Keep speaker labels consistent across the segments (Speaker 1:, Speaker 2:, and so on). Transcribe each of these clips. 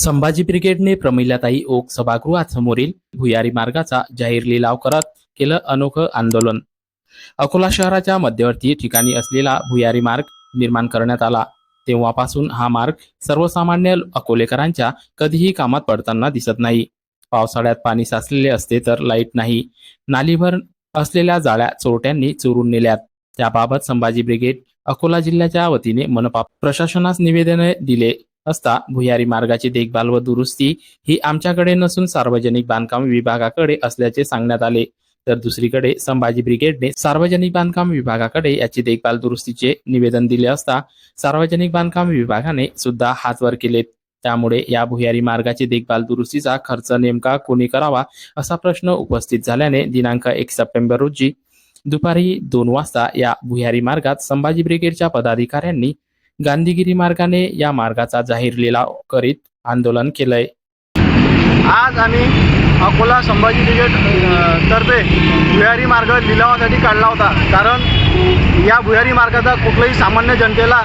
Speaker 1: Sambhaji ब्रिगेडने प्रमिलाताई okay सभागृहासमोरील भुयारी मार्गाचा जाहीर लिलाव करत केलं अनोखं आंदोलन. अकोला शहराच्या मध्यवर्ती ठिकाणी असलेला भुयारी मार्ग निर्माण करण्यात आला. तेव्हापासून हा मार्ग सर्वसामान्य अकोलेकरांच्या कधीही कामात पडताना दिसत नाही. पावसाळ्यात पाणी साचलेले असते तर लाइट नाही. नालीभर असलेल्या जाळ्या चोरट्यांनी चोरून नेल्यात. त्याबाबत संभाजी ब्रिगेड अकोला जिल्ह्याच्या वतीने मनपा प्रशासनास निवेदन दिले असता भुयारी मार्गाची देखभाल व दुरुस्ती ही आमच्याकडे नसून सार्वजनिक बांधकाम विभागाकडे असल्याचे सांगण्यात आले. तर दुसरीकडे संभाजी ब्रिगेडने सार्वजनिक बांधकाम विभागाकडे याची देखभाल दुरुस्तीचे निवेदन दिले असता सार्वजनिक बांधकाम विभागाने सुद्धा हातवर केलेत त्यामुळे या भुयारी मार्गाची देखभाल दुरुस्तीचा खर्च नेमका कोणी करावा असा प्रश्न उपस्थित झाल्याने दिनांक एक सप्टेंबर रोजी दुपारी दोन वाजता या भुयारी मार्गात संभाजी ब्रिगेडच्या पदाधिकाऱ्यांनी गांधीगिरी मार्गाने या मार्गाचा जाहीर लिलाव करीत आंदोलन केलंय.
Speaker 2: आज आम्ही अकोला संभाजी ब्रिगेड तर्फे भुयारी मार्ग लिलावासाठी काढला होता. कारण या भुयारी मार्गाचा कुठल्याही सामान्य जनतेला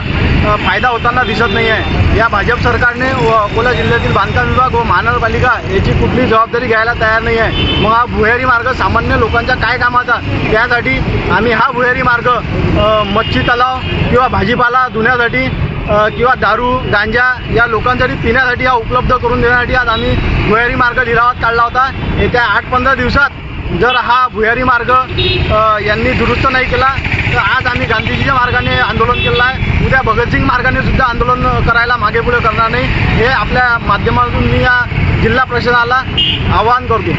Speaker 2: फायदा होताना दिसत नाही आहे या भाजप सरकारने व अकोला जिल्ह्यातील बांधकाम विभाग व महानगरपालिका याची कुठली जबाबदारी घ्यायला तयार नाही आहे मग हा भुयारी मार्ग सामान्य लोकांच्या काय कामाचा? त्यासाठी आम्ही हा भुयारी मार्ग मच्छी तलाव किंवा भाजीपाला धुण्यासाठी किंवा दारू गांजा या लोकांसाठी पिण्यासाठी हा उपलब्ध करून देण्यासाठी आज आम्ही भुयारी मार्ग लिलावात काढला होता. येत्या आठ पंधरा दिवसात जर हा भुयारी मार्ग यांनी दुरुस्त नाही केला तर आज आम्ही गांधीजीच्या मार्गाने आंदोलन केलं आहे. उद्या भगतसिंग मार्गाने सुद्धा आंदोलन करायला मागे पुढे करणार नाही. हे आपल्या माध्यमातून मी या जिल्हा प्रशासनाला आवाहन करतो.